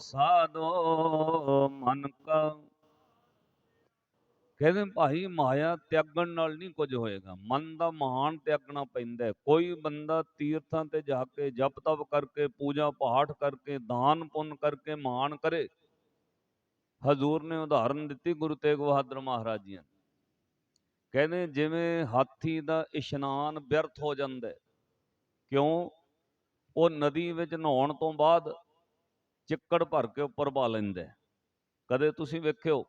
ਸਾਧੋ ਮਨ ਕਾ ਕਹਿੰਦੇ ਭਾਈ ਮਾਇਆ ਤਿਆਗਣ ਨਾਲ ਨਹੀਂ ਕੁਝ ਹੋਏਗਾ। ਮਨ ਦਾ ਮਹਾਨ ਤਿਆਗਣਾ ਪੈਂਦਾ ਕੋਈ ਬੰਦਾ ਤੀਰਥਾਂ ਤੇ ਜਾ ਕੇ ਜਪ ਤਪ ਕਰਕੇ, ਪੂਜਾ ਪਾਠ ਕਰਕੇ, ਦਾਨ ਪੁੰਨ ਕਰਕੇ ਮਾਣ ਕਰੇ। ਹਜ਼ੂਰ ਨੇ ਉਦਾਹਰਨ ਦਿੱਤੀ ਗੁਰੂ ਤੇਗ ਬਹਾਦਰ ਮਹਾਰਾਜ ਜੀ ਕਹਿੰਦੇ ਜਿਵੇਂ ਹਾਥੀ ਦਾ ਇਸ਼ਨਾਨ ਵਿਅਰਥ ਹੋ ਜਾਂਦਾ ਕਿਉਂ? ਉਹ ਨਦੀ ਵਿੱਚ ਨਹਾਉਣ ਤੋਂ ਬਾਅਦ ਚਿੱਕੜ ਭਰ ਕੇ ਉੱਪਰ ਪਾ ਲੈਂਦਾ। ਕਦੇ ਤੁਸੀਂ ਵੇਖਿਓ,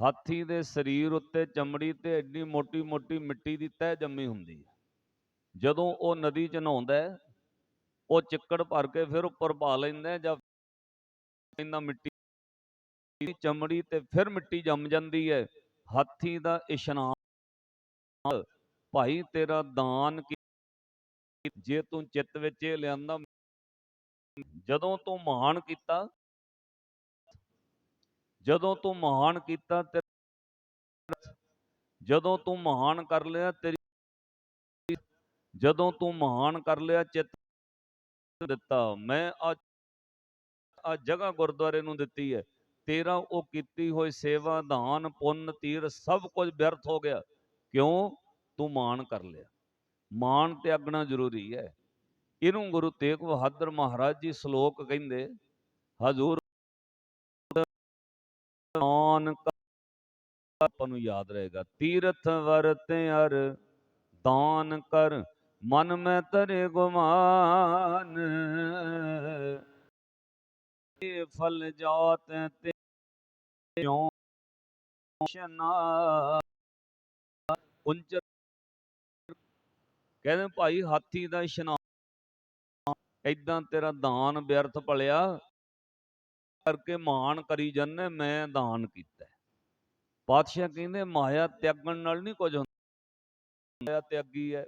ਹਾਥੀ ਦੇ ਸਰੀਰ ਉੱਤੇ ਚਮੜੀ ਤੇ ਐਡੀ ਮੋਟੀ ਮੋਟੀ ਮਿੱਟੀ ਦੀ ਤਹਿ ਜੰਮੀ ਹੁੰਦੀ ਹੈ। ਜਦੋਂ ਉਹ ਨਦੀ ਚ ਨਹਾਉਂਦਾ ਉਹ ਚਿੱਕੜ ਭਰ ਕੇ ਫਿਰ ਉੱਪਰ ਪਾ ਲੈਂਦਾ ਹੈ ਜਾਂ ਇੰਨਾ ਮਿੱਟੀ ਚਮੜੀ ਤੇ ਫਿਰ ਮਿੱਟੀ ਜੰਮ ਜਾਂਦੀ ਹੈ। ਹਾਥੀ ਦਾ ਇਸ਼ਨਾਨ, ਭਾਈ ਤੇਰਾ ਦਾਨ ਕੀ- ਜੇ ਤੂੰ ਚਿੱਤ ਵਿੱਚ ਇਹ ਲਿਆਂਦਾ ਜਦੋਂ ਤੂੰ ਮਹਾਨ ਕੀਤਾ, ਜਦੋਂ ਤੂੰ ਮਹਾਨ ਕੀਤਾ ਤੇ ਜਦੋਂ ਤੂੰ ਮਹਾਨ ਕਰ ਲਿਆ ਤੇਰੀ, ਜਦੋਂ ਤੂੰ ਮਹਾਨ ਕਰ ਲਿਆ ਚਿੱਤ ਦਿੱਤਾ, ਮੈਂ ਆ ਆ ਜਗ੍ਹਾ ਗੁਰਦੁਆਰੇ ਨੂੰ ਦਿੱਤੀ ਹੈ। ਤੇਰਾ ਉਹ ਕੀਤੀ ਹੋਈ ਸੇਵਾ, ਦਾਨ, ਪੁੰਨ, ਤੀਰ ਸਭ ਕੁਝ ਵਿਅਰਥ ਹੋ ਗਿਆ। ਕਿਉਂ? ਤੂੰ ਮਾਣ ਕਰ ਲਿਆ। ਮਾਣ ਤੇ ਤਿਆਗਣਾ ਜ਼ਰੂਰੀ ਹੈ। ਇਹਨੂੰ ਗੁਰੂ ਤੇਗ ਬਹਾਦਰ ਮਹਾਰਾਜ ਜੀ ਸ਼ਲੋਕ ਕਹਿੰਦੇ ਹਜ਼ੂਰ ਮਾਨ ਆਪਾਂ ਨੂੰ ਯਾਦ ਰਹੇਗਾ ਤੀਰਥ ਵਰਤ ਅਰ ਦਾਨ ਕਰ ਮਨ ਮੈਂ ਤਰੇ ਗੁਮਾਨ ਇਹ ਫਲ ਜਾਤ ਤੇ ਜਿਉ ਸ਼ਨਾ ਕੁੰਚ ਕਹਿੰਦੇ ਭਾਈ ਹਾਥੀ ਦਾ ਇਸ਼ਨਾਨ ਏਦਾਂ ਤੇਰਾ ਦਾਨ ਵਿਅਰਥ ਭਲਿਆ, ਕਰਕੇ ਮਾਣ ਕਰੀ ਜੰਨੇ ਮੈਂ ਦਾਨ ਕੀਤਾ। ਪਾਤਸ਼ਾਹ ਕਹਿੰਦੇ, ਮਾਇਆ ਤਿਆਗਣ ਨਾਲ ਨਹੀਂ ਕੁਝ ਹੁੰਦਾ। ਮਾਇਆ ਤਿਆਗੀ ਹੈ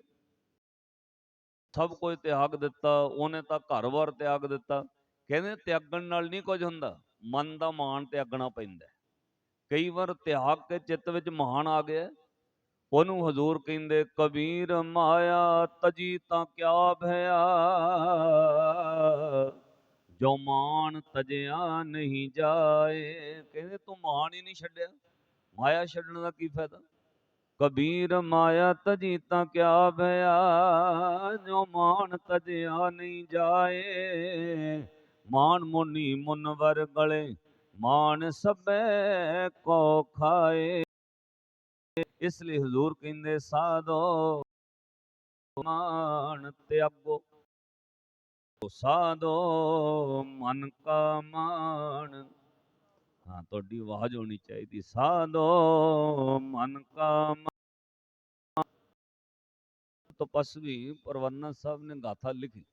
ਸਭ ਕੁਝ ਤਿਆਗ ਦਿੱਤਾ, ਉਹਨੇ ਤਾਂ ਘਰ ਵਾਰ ਤਿਆਗ ਦਿੱਤਾ। ਕਹਿੰਦੇ, ਤਿਆਗਣ ਨਾਲ ਨਹੀਂ ਕੁਝ ਹੁੰਦਾ। ਮਨ ਦਾ ਮਾਣ ਤਿਆਗਣਾ ਪੈਂਦਾ। ਕਈ ਵਾਰ ਤਿਆਗ ਕੇ ਚਿੱਤ ਵਿੱਚ ਮਾਣ ਆ ਗਿਆ। ਉਹਨੂੰ ਹਜ਼ੂਰ ਕਹਿੰਦੇ, ਕਬੀਰ ਮਾਇਆ ਤਜੀ ਤਾਂ ਕਿਆ ਭਇਆ? ਜੋ ਮਾਣ ਤਜਿਆ ਨਹੀਂ ਜਾਏ। ਕਹਿੰਦੇ, ਤੂੰ ਮਾਣ ਹੀ ਨਹੀਂ ਛੱਡਿਆ। ਮਾਇਆ ਛੱਡਣ ਦਾ ਕੀ ਫਾਇਦਾ? ਕਬੀਰ ਮਾਇਆ ਤਜੀ ਤਾਂ ਕਿਆ ਭਇਆ? ਜੋ ਮਾਣ ਤਜਿਆ ਨਹੀਂ ਜਾਏ। ਮਾਣ ਮੁਨੀ ਮੁਨਵਰ ਗਲੇ ਮਾਣ ਸਭੈ ਕੋ ਖਾਏ। ਇਸ ਲਈ ਹਜ਼ੂਰ ਕਹਿੰਦੇ, ਸਾਧੋ ਮਾਣ ਤਿਆਗੋ, ਸਾਧੋ ਮਨ ਕਾ ਮਾਣ ਹਾਂ, ਤੁਹਾਡੀ ਆਵਾਜ਼ ਹੋਣੀ ਚਾਹੀਦੀ, ਸਾਧੋ ਮਨ ਕਾ ਮਾਣ ਤਪਸਵੀ ਪਰਵੰਨਾ ਸਾਹਿਬ ਨੇ ਗਾਥਾ ਲਿਖੀ।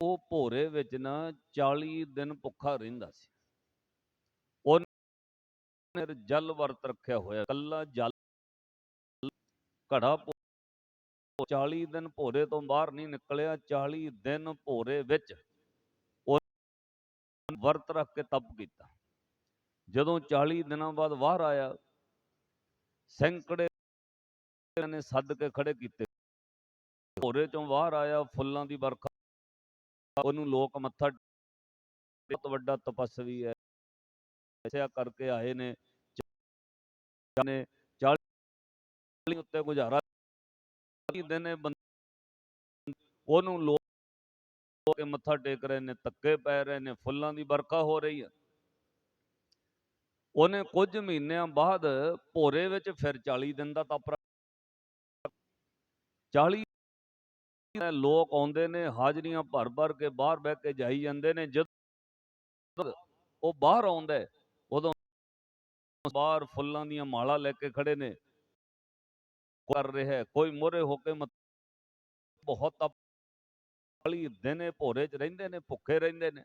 ਉਹ ਭੋਰੇ ਵਿੱਚ ਨਾ 40 ਦਿਨ ਭੁੱਖਾ ਰਹਿੰਦਾ ਸੀ। ਉਹਨੇ ਜਲ ਵਰਤ ਰੱਖਿਆ ਹੋਇਆ। ਕੱਲਾ ਜਲ ਘੜਾ ਭੋ- 40 ਦਿਨ ਭੋਰੇ ਤੋਂ ਬਾਹਰ ਨਹੀਂ ਨਿਕਲਿਆ 40 ਦਿਨ ਭੋਰੇ ਵਿੱਚ ਵਰਤ ਰੱਖ ਕੇ ਤਪ ਕੀਤਾ। ਜਦੋਂ 40 ਦਿਨਾਂ ਬਾਅਦ ਬਾਹਰ ਆਇਆ, ਸੈਂਕੜੇ ਨੇ ਸੱਦ ਕੇ ਖੜੇ ਕੀਤੇ। ਭੋਰੇ ਚੋਂ ਬਾਹਰ ਆਇਆ, ਫੁੱਲਾਂ ਦੀ ਵਰਖਾ, ਉਹਨੂੰ ਲੋਕ ਮੱਥਾ ਬਹੁਤ ਵੱਡਾ ਤਪਸਵੀ ਹੈ। ਐਸਿਆ ਕਰਕੇ ਆਏ ਨੇ ਚ- ਨੇ 40 ਉੱਤੇ ਗੁਜ਼ਾਰਾ ਦਿਨ ਨੇ ਉਹਨੂੰ ਲੋਕ ਕੇ ਮੱਥਾ ਟੇਕ ਰਹੇ ਨੇ, ਧੱਕੇ ਪੈ ਰਹੇ ਨੇ, ਫੁੱਲਾਂ ਦੀ ਵਰਖਾ ਹੋ ਰਹੀ ਹੈ। ਉਹਨੇ ਕੁਝ ਮਹੀਨਿਆਂ ਬਾਅਦ ਭੋਰੇ ਵਿੱਚ ਫਿਰ 40 ਦਿਨ ਦਾ ਤਪ ਰੱਖ- 40 ਲੋਕ ਆਉਂਦੇ ਨੇ, ਹਾਜ਼ਰੀਆਂ ਭਰ ਭਰ ਕੇ ਬਾਹਰ ਬਹਿ ਕੇ ਜਾਈ ਜਾਂਦੇ ਨੇ, ਜਦ ਉਹ ਬਾਹਰ ਆਉਂਦਾ ਬਾਹਰ ਫੁੱਲਾਂ ਦੀਆਂ ਮਾਲਾ ਲੈ ਕੇ ਖੜੇ ਨੇ। ਕਰ ਰਿਹਾ ਕੋਈ ਮੋਰੇ ਹੋ ਕੇ ਬਹੁਤ ਤਪ 40 ਦਿਨ ਇਹ ਭੋਰੇ 'ਚ ਰਹਿੰਦੇ ਨੇ, ਭੁੱਖੇ ਰਹਿੰਦੇ ਨੇ।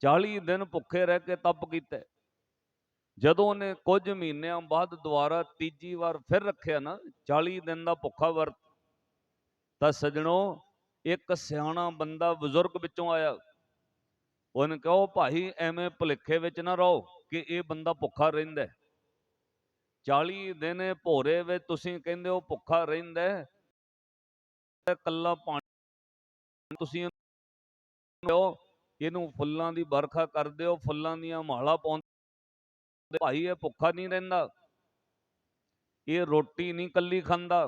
40 ਦਿਨ ਭੁੱਖੇ ਰਹਿ ਕੇ ਤਪ ਕੀਤਾ। ਜਦੋਂ ਉਹਨੇ ਕੁਝ ਮਹੀਨਿਆਂ ਬਾਅਦ ਦੁਬਾਰਾ ਤੀਜੀ ਵਾਰ ਫਿਰ ਰੱਖਿਆ ਨਾ 40 ਦਿਨ ਦਾ ਭੁੱਖਾ ਵਰਤ ਤਾਂ ਸਜਣੋ, ਇੱਕ ਸਿਆਣਾ ਬੰਦਾ ਬਜ਼ੁਰਗ ਵਿੱਚੋਂ ਆਇਆ। ਉਹਨੇ ਕਿਹਾ ਭਾਈ, ਐਵੇਂ ਭੁਲੇਖੇ ਵਿੱਚ ਨਾ ਰਹੋ। ਕਿ ਇਹ ਬੰਦਾ ਭੁੱਖਾ ਰਹਿੰਦਾ ਹੈ। 40 ਦਿਨ ਭੋਰੇ ਵਿੱਚ ਤੁਸੀਂ ਕਹਿੰਦੇ ਹੋ ਭੁੱਖਾ ਰਹਿੰਦਾ ਹੈ। ਇਕੱਲਾ ਪਾਣੀ ਤੁਸੀਂ ਇਹਨੂੰ ਫੁੱਲਾਂ ਦੀ ਵਰਖਾ ਕਰ ਦਿਓ ਫੁੱਲਾਂ ਦੀਆਂ ਮਾਲਾ ਪਾਉਂਦੇ, ਭਾਈ ਇਹ ਭੁੱਖਾ ਨਹੀਂ ਰਹਿੰਦਾ ਇਹ ਰੋਟੀ ਨਹੀਂ ਕੱਲੀ ਖਾਂਦਾ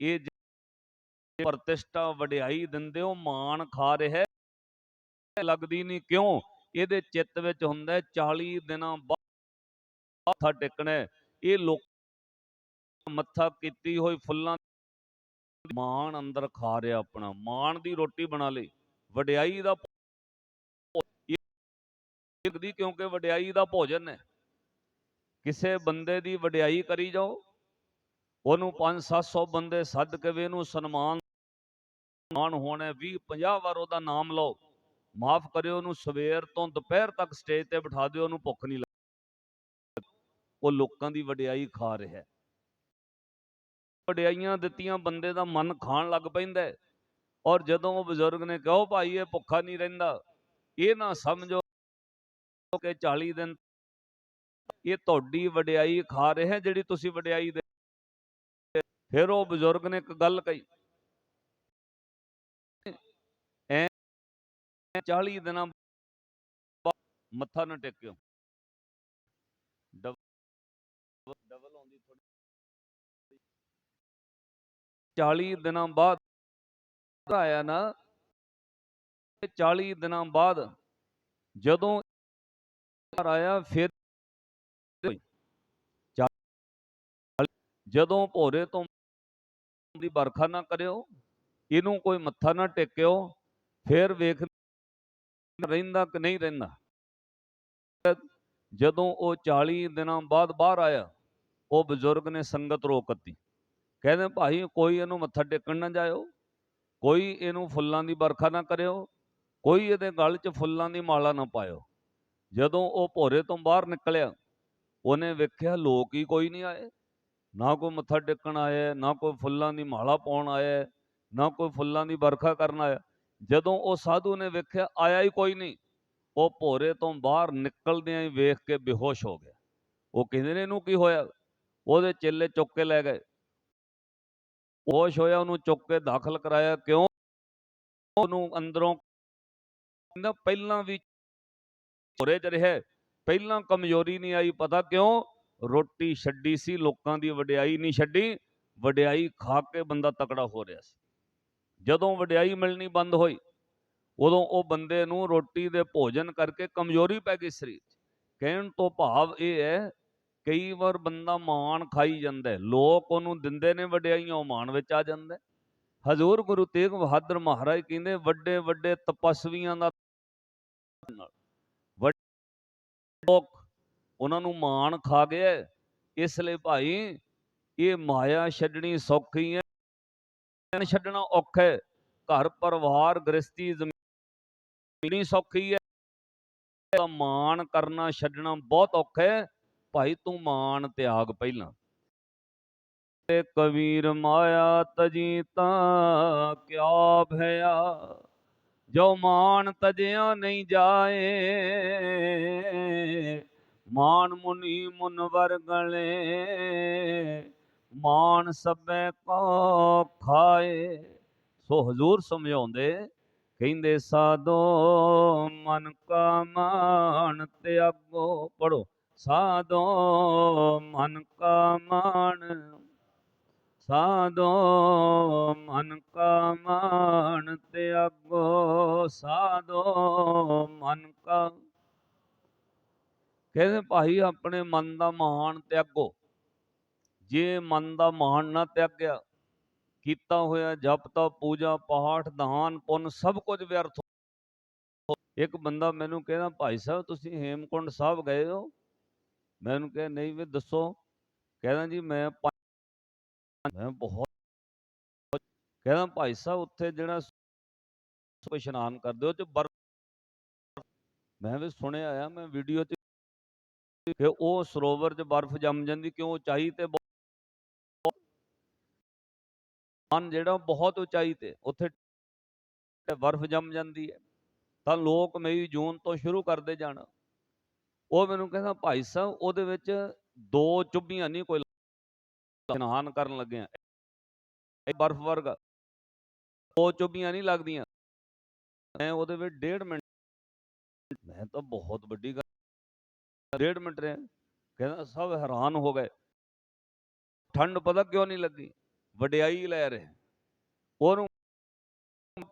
ਇਹ ਪ੍ਰਤਿਸ਼ਠਾ ਵਡਿਆਈ ਦਿੰਦੇ ਹੋ, ਮਾਣ ਖਾ ਰਿਹਾ ਲੱਗਦੀ ਨਹੀਂ ਕਿਉਂ ਇਹਦੇ ਚਿੱਤ ਵਿੱਚ ਹੁੰਦਾ ਹੈ 40 ਦਿਨਾਂ ਬਾਅਦ ਮੱਥਾ ਟੇਕਣਾ ਇਹ ਲੋਕ ਮੱਥਾ ਕੀਤੀ ਹੋਈ ਫੁੱਲਾਂ ਮਾਣ ਅੰਦਰ ਖਾ ਰਿਹਾ ਆਪਣਾ। ਮਾਣ ਦੀ ਰੋਟੀ ਬਣਾ ਲਈ। ਵਡਿਆਈ ਦਾ ਭੋ- ਕਿਉਂਕਿ ਵਡਿਆਈ ਦਾ ਭੋਜਨ ਹੈ। ਕਿਸੇ ਬੰਦੇ ਦੀ ਵਡਿਆਈ ਕਰੀ ਜਾਓ, ਉਹਨੂੰ 5-700 ਬੰਦੇ ਸੱਦ ਕੇ ਵੀ ਇਹਨੂੰ ਸਨਮਾਨ ਮਾਣ ਹੋਣਾ 20-50 ਵਾਰ ਉਹਦਾ ਨਾਮ ਲਓ। ਮਾਫ ਕਰਿਓ ਉਹਨੂੰ ਸਵੇਰ ਤੋਂ ਦੁਪਹਿਰ ਤੱਕ ਸਟੇਜ ਤੇ ਬਿਠਾ ਦਿਓ, ਉਹਨੂੰ ਭੁੱਖ ਨਹੀਂ ਲੱਗਦੀ ਉਹ ਲੋਕਾਂ ਦੀ ਵਡਿਆਈ ਖਾ ਰਿਹਾ। ਹੈ ਵਡਿਆਈਆਂ ਦਿੱਤੀਆਂ ਬੰਦੇ ਦਾ ਮਨ ਖਾਣ ਲੱਗ ਪੈਂਦਾ ਹੈ। ਔਰ ਜਦੋਂ ਉਹ ਬਜ਼ੁਰਗ ਨੇ ਕਹੋ ਭਾਈ, ਇਹ ਭੁੱਖਾ ਨਹੀਂ ਰਹਿੰਦਾ। ਇਹ ਨਾ ਸਮਝੋ ਕਿ 40 ਦਿਨ ਇਹ ਤੁਹਾਡੀ ਵਡਿਆਈ ਖਾ ਰਿਹਾ ਜਿਹੜੀ ਤੁਸੀਂ ਵਡਿਆਈ ਦੇ ਫਿਰ ਉਹ ਬਜ਼ੁਰਗ ਨੇ ਇੱਕ ਗੱਲ ਕਹੀ 40 ਦਿਨਾਂ ਮੱਥਾ ਨਾ ਟੇਕਿਓ। ਡਬਲ ਆਉਂਦੀ ਥੋੜੀ 40 ਦਿਨਾਂ ਬਾਅਦ ਆਇਆ ਨਾ 40 ਦਿਨਾਂ ਬਾਅਦ ਜਦੋਂ ਘਰ ਆਇਆ, ਫਿਰ ਜਦੋਂ ਭੋਰੇ ਤੋਂ ਦੀ ਵਰਖਾ ਨਾ ਕਰਿਓ, ਇਹਨੂੰ ਕੋਈ ਮੱਥਾ ਨਾ ਟੇਕਿਓ, ਫਿਰ ਵੇਖ ਰਹਿੰਦਾ ਕਿ ਨਹੀਂ ਰਹਿੰਦਾ? ਜਦੋਂ ਉਹ 40 ਦਿਨਾਂ ਬਾਅਦ ਬਾਹਰ ਆਇਆ, ਉਹ ਬਜ਼ੁਰਗ ਨੇ ਸੰਗਤ ਰੋਕਤੀ ਕਹਿੰਦੇ, ਭਾਈ, ਕੋਈ ਇਹਨੂੰ ਮੱਥਾ ਟੇਕਣ ਨਾ ਜਾਇਓ, ਕੋਈ ਇਹਨੂੰ ਫੁੱਲਾਂ ਦੀ ਵਰਖਾ ਨਾ ਕਰਿਓ, ਕੋਈ ਇਹਦੇ ਗਲ 'ਚ ਫੁੱਲਾਂ ਦੀ ਮਾਲਾ ਨਾ ਪਾਇਓ। ਜਦੋਂ ਉਹ ਭੋਰੇ ਤੋਂ ਬਾਹਰ ਨਿਕਲਿਆ, ਉਹਨੇ ਵੇਖਿਆ ਲੋਕ ਹੀ ਕੋਈ ਨਹੀਂ ਆਏ। ਨਾ ਕੋਈ ਮੱਥਾ ਟੇਕਣ ਆਇਆ, ਨਾ ਕੋਈ ਫੁੱਲਾਂ ਦੀ ਮਾਲਾ ਪਾਉਣ ਆਇਆ, ਨਾ ਕੋਈ ਫੁੱਲਾਂ ਦੀ ਵਰਖਾ ਕਰਨ ਆਇਆ। ਜਦੋਂ ਉਹ ਸਾਧੂ ਨੇ ਵੇਖਿਆ, ਆਇਆ ਹੀ ਕੋਈ ਨਹੀਂ। ਉਹ ਭੋਰੇ ਤੋਂ ਬਾਹਰ ਨਿਕਲਦਿਆਂ ਹੀ ਵੇਖ ਕੇ ਬੇਹੋਸ਼ ਹੋ ਗਿਆ। ਉਹ ਕਹਿੰਦੇ ਨੇ, ਇਹਨੂੰ ਕੀ ਹੋਇਆ? ਉਹਦੇ ਚੇਲੇ ਚੁੱਕ ਕੇ ਲੈ ਗਏ। ਹੋਸ਼ ਹੋਇਆ, ਉਹਨੂੰ ਚੁੱਕ ਕੇ ਦਾਖਲ ਕਰਾਇਆ। ਕਿਉਂ? ਉਹਨੂੰ ਅੰਦਰੋਂ ਕਹਿੰਦਾ, ਪਹਿਲਾਂ ਵੀ ਭੋਰੇ 'ਚ ਰਿਹਾ ਪਹਿਲਾਂ ਕਮਜ਼ੋਰੀ ਨਹੀਂ ਆਈ, ਪਤਾ ਕਿਉਂ? ਰੋਟੀ ਛੱਡੀ ਸੀ, ਲੋਕਾਂ ਦੀ ਵਡਿਆਈ ਨਹੀਂ ਛੱਡੀ। ਵਡਿਆਈ ਖਾ ਕੇ ਬੰਦਾ ਤਕੜਾ ਹੋ ਰਿਹਾ ਸੀ। ਜਦੋਂ ਵਡਿਆਈ ਮਿਲਣੀ ਬੰਦ ਹੋਈ, ਉਦੋਂ ਉਹ ਬੰਦੇ ਨੂੰ ਰੋਟੀ ਦੇ ਭੋਜਨ ਕਰਕੇ ਕਮਜ਼ੋਰੀ ਪੈ ਗਈ ਸਰੀਰ 'ਚ। ਕਹਿਣ ਤੋਂ ਭਾਵ ਇਹ ਹੈ, ਕਈ ਵਾਰ ਬੰਦਾ ਮਾਣ ਖਾਈ ਜਾਂਦਾ ਲੋਕ ਉਹਨੂੰ ਦਿੰਦੇ ਨੇ ਵਡਿਆਈਆਂ, ਉਹ ਮਾਣ ਵਿੱਚ ਆ ਜਾਂਦਾ ਹਜ਼ੂਰ ਗੁਰੂ ਤੇਗ ਬਹਾਦਰ ਮਹਾਰਾਜ ਕਹਿੰਦੇ, ਵੱਡੇ ਵੱਡੇ ਤਪਸਵੀਆਂ ਦਾ ਲੋਕ ਉਹਨਾਂ ਨੂੰ ਮਾਣ ਖਾ ਗਿਆ ਇਸ ਲਈ ਭਾਈ, ਇਹ ਮਾਇਆ ਛੱਡਣੀ ਸੌਖੀ ਹੈ। ਛੱਡਣਾ ਔਖਾ ਹੈ। ਘਰ ਪਰਿਵਾਰ ਗ੍ਰਸਤੀ ਜ਼ਮੀਨੀ ਸੌਖੀ ਹੈ। ਤਾਂ ਮਾਣ ਕਰਨਾ ਛੱਡਣਾ ਬਹੁਤ ਔਖਾ ਹੈ। ਭਾਈ ਤੂੰ ਮਾਣ ਤਿਆਗ ਪਹਿਲਾਂ। ਤੇ ਕਬੀਰ ਮਾਇਆ ਤਜੀ ਤਾਂ ਕਿਆ ਭਇਆ। ਜੋ ਮਾਨ ਤਜਿਆ ਨਹੀਂ ਜਾਏ ਮਾਨ ਮੁਨੀ ਮੁਨਵਰ ਗਲੇ। ਮਾਨ ਸਭੈ ਕੋ ਖਾਏ। ਸੋ ਹਜ਼ੂਰ ਸਮਝਾਉਂਦੇ, ਕਹਿੰਦੇ, ਸਾਧੋ ਮਨ ਕਾ ਮਾਨ ਤਿਆਗੋ। ਪੜੋ ਸਾਧੋ ਮਨ ਕਾ ਮਾਨ, ਸਾਧੋ ਮਨ ਕਾ ਮਾਨ ਤਿਆਗੋ। ਸਾਧੋ ਮਨ ਕਾ, ਕਹਿੰਦੇ, ਭਾਈ, ਆਪਣੇ ਮਨ ਦਾ ਮਾਣ ਤਿਆਗੋ। ਜੇ ਮਨ ਦਾ ਮਾਣ ਨਾ ਤਿਆਗਿਆ, ਕੀਤਾ ਹੋਇਆ ਜਪ ਤਪ ਪੂਜਾ ਪਾਠ ਦਾਨ ਪੁੰਨ ਸਭ ਕੁਝ ਵਿਅਰਥ ਇੱਕ ਬੰਦਾ ਮੈਨੂੰ ਕਹਿੰਦਾ, ਭਾਈ ਸਾਹਿਬ, ਤੁਸੀਂ ਹੇਮਕੁੰਡ ਸਾਹਿਬ ਗਏ ਹੋ? ਮੈਨੂੰ ਕਿਹਾ, ਨਹੀਂ ਵੀ ਦੱਸੋ। ਕਹਿੰਦਾ, ਜੀ, ਮੈਂ ਮੈਂ ਬਹੁਤ ਕਹਿੰਦਾ, ਭਾਈ ਸਾਹਿਬ, ਉੱਥੇ ਜਿਹੜਾ ਇਸ਼ਨਾਨ ਕਰਦੇ ਹੋ ਤੇ ਮੈਂ ਵੀ ਸੁਣਿਆ ਆ, ਮੈਂ ਵੀਡੀਓ 'ਚ ਕਿ ਉਹ ਸਰੋਵਰ 'ਚ ਬਰਫ਼ ਜੰਮ ਜਾਂਦੀ, ਕਿਉਂ? ਉਚਾਈ ਤੇ ਬਹੁਤ ਮਨ ਜਿਹੜਾ ਬਹੁਤ ਉਚਾਈ ਤੇ, ਉੱਥੇ ਬਰਫ਼ ਜੰਮ ਜਾਂਦੀ ਹੈ। ਤਾਂ ਲੋਕ ਮਈ ਜੂਨ ਤੋਂ ਸ਼ੁਰੂ ਕਰਦੇ ਜਾਣਾ। ਉਹ ਮੈਨੂੰ ਕਹਿੰਦਾ, ਭਾਈ ਸਾਹਿਬ, ਉਹਦੇ ਵਿੱਚ ਦੋ ਚੁੱਭੀਆਂ ਨਹੀਂ ਕੋਈ ਇਸ਼ਨਾਨ ਕਰਨ ਲੱਗਿਆ। ਇਹ ਬਰਫ਼ ਵਰਗਾ। ਦੋ ਚੁੱਭੀਆਂ ਨਹੀਂ ਲੱਗਦੀਆਂ। ਮੈਂ ਉਹਦੇ ਵਿੱਚ ਡੇਢ ਮਿੰਟ ਮੈਂ ਤਾਂ ਬਹੁਤ ਵੱਡੀ ਗੱਲ ਡੇਢ ਮਿੰਟ ਰਿਹਾ। ਕਹਿੰਦਾ, ਸਭ ਹੈਰਾਨ ਹੋ ਗਏ। ਠੰਡ ਪਤਾ ਕਿਉਂ ਨਹੀਂ ਲੱਗੀ? ਵਡਿਆਈ ਲੈ ਰਹੇ ਉਹਨੂੰ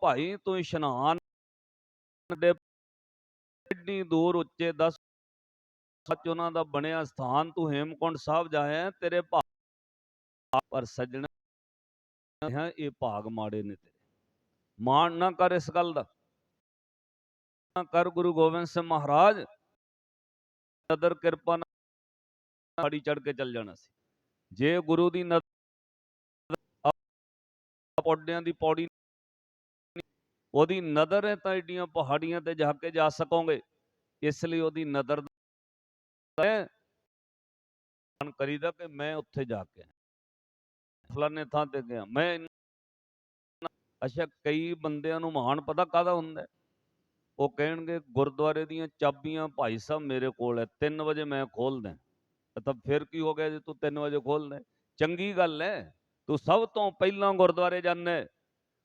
ਭਾਈ ਤੂੰ ਇਸ਼ਨਾਨ ਦੇ ਇੰਨੀ ਦੂਰ ਉੱਚੇ 10 ਸੱਚ ਉਹਨਾਂ ਦਾ ਬਣਿਆ ਸਥਾਨ, ਤੂੰ ਹੇਮਕੁੰਡ ਸਾਹਿਬ ਜਾਇਆ ਤੇਰੇ ਭਾਗ ਪਰ ਸੱਜਣਾ ਹੈ, ਇਹ ਭਾਗ ਮਾੜੇ ਨੇ ਤੇਰੇ। ਮਾਣ ਨਾ ਕਰ ਇਸ ਗੱਲ ਦਾ। ਨਾ ਕਰ ਗੁਰੂ ਗੋਬਿੰਦ ਸਿੰਘ ਮਹਾਰਾਜ, ਨਦਰ ਕਿਰਪਾ ਨਾਲ ਪਹਾੜੀ ਚੜ ਕੇ ਚੱਲ ਜਾਣਾ ਸੀ। ਜੇ ਗੁਰੂ ਦੀ ਨਦਰ ਪੌੜਿਆਂ ਦੀ ਪੌੜੀ ਉਹਦੀ ਨਜ਼ਰ ਹੈ ਤਾਂ ਏਡੀਆਂ ਪਹਾੜੀਆਂ ਤੇ ਜਾ ਕੇ ਜਾ ਸਕੋਗੇ। ਇਸ ਲਈ ਉਹਦੀ ਨਜ਼ਰ ਹੈ ਕਰੀਦਾ ਕਿ ਮੈਂ ਉੱਥੇ ਜਾ ਕੇ ਫਲਾਣੇ ਥਾਂ ਤੇ ਗਿਆ। ਮੈਂ ਅੱਛਾ, ਕਈ ਬੰਦਿਆਂ ਨੂੰ ਮਹਾਨ ਪਤਾ ਕਾਹਦਾ ਹੁੰਦਾ ਉਹ ਕਹਿਣਗੇ, ਗੁਰਦੁਆਰੇ ਦੀਆਂ ਚਾਬੀਆਂ ਭਾਈ ਸਾਹਿਬ ਮੇਰੇ ਕੋਲ ਹੈ 3 ਵਜੇ ਮੈਂ ਖੋਲਦਾ ਤਾਂ ਫਿਰ ਕੀ ਹੋ ਗਿਆ ਜੇ ਤੂੰ 3 ਵਜੇ ਖੋਲਦਾ ਚੰਗੀ ਗੱਲ ਹੈ। ਤੂੰ ਸਭ ਤੋਂ ਪਹਿਲਾਂ ਗੁਰਦੁਆਰੇ ਜਾਂਦਾ।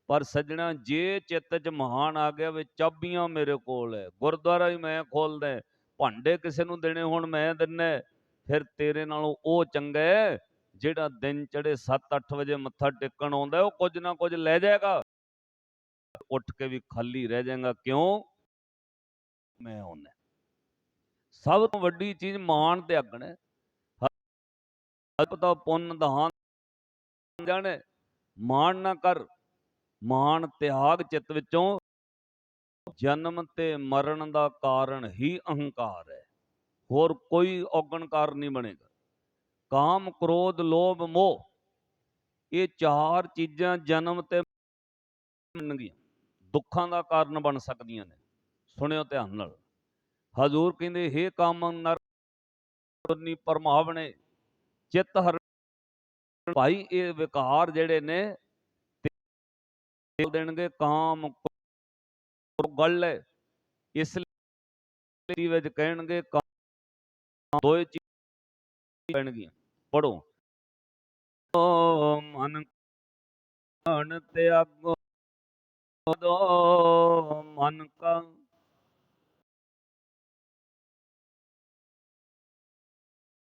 ਪਰ ਸੱਜਣਾ, ਜੇ ਚਿੱਤ 'ਚ ਮਹਾਨ ਆ ਗਿਆ ਵੀ ਚਾਬੀਆਂ ਮੇਰੇ ਕੋਲ ਹੈ ਗੁਰਦੁਆਰਾ ਵੀ ਮੈਂ ਖੋਲਦਾ ਭਾਂਡੇ ਕਿਸੇ ਨੂੰ ਦੇਣੇ ਹੁਣ ਮੈਂ ਦਿੰਨਾ ਫਿਰ ਤੇਰੇ ਨਾਲੋਂ ਉਹ ਚੰਗਾ ਹੈ ਜਿਹੜਾ ਦਿਨ ਚੜੇ 7-8 ਵਜੇ ਮੱਥਾ ਟੇਕਣ ਆਉਂਦਾ ਉਹ ਕੁਝ ਨਾ ਕੁਝ ਲੈ ਜਾਏਗਾ। ਉੱਠ ਕੇ ਵੀ ਖਾਲੀ ਰਹਿ ਜਾਏਗਾ, ਕਿਉਂ? ਮੈਂ ਆਉਣਾ ਸਭ ਤੋਂ ਵੱਡੀ ਚੀਜ਼ ਮਾਣ ਤੇ ਆਗਣ ਹੈ ਪਤਾ ਪੁੰਨ ਦਹਾਨ ਜਾਣੇ। ਮਾਣ ਨਾ ਕਰ। ਮਾਣ ਤਿਆਗ ਚਿੱਤ ਵਿੱਚੋਂ। ਜਨਮ ਤੇ ਮਰਨ ਦਾ ਕਾਰਨ ਹੀ ਅਹੰਕਾਰ ਹੈ। ਹੋਰ ਕੋਈ ਔਗਣ ਨਹੀਂ ਬਣੇਗਾ। ਕਾਮ, ਕ੍ਰੋਧ, ਲੋਭ, ਮੋਹ, ਇਹ ਚਾਰ ਚੀਜ਼ਾਂ ਜਨਮ ਤੇ ਬਣਨਗੀਆਂ ਦੁੱਖਾਂ ਦਾ ਕਾਰਨ ਬਣ ਸਕਦੀਆਂ ਨੇ। ਸੁਣਿਓ ਧਿਆਨ ਨਾਲ। ਹਜ਼ੂਰ ਕਹਿੰਦੇ, ਹੇ ਕਾਮ ਨਰ ਪਰਮਾਵਣੇ, ਚਿੱਤ ਹਰ ਭਾਈ, ਇਹ ਵਿਕਾਰ ਜਿਹੜੇ ਨੇ ਦੇਣਗੇ ਕਾਮ ਗੱਲ ਇਸ ਲਈ ਵਿੱਚ ਕਹਿਣਗੇ ਕਾਮ ਦੋਏ ਚੀਜ਼ਾਂ ਪੈਣਗੀਆਂ। ਪੜੋ ਮਨ ਕਣ ਤਿਆਗੋ ਦੋ, ਮਨ ਕਾ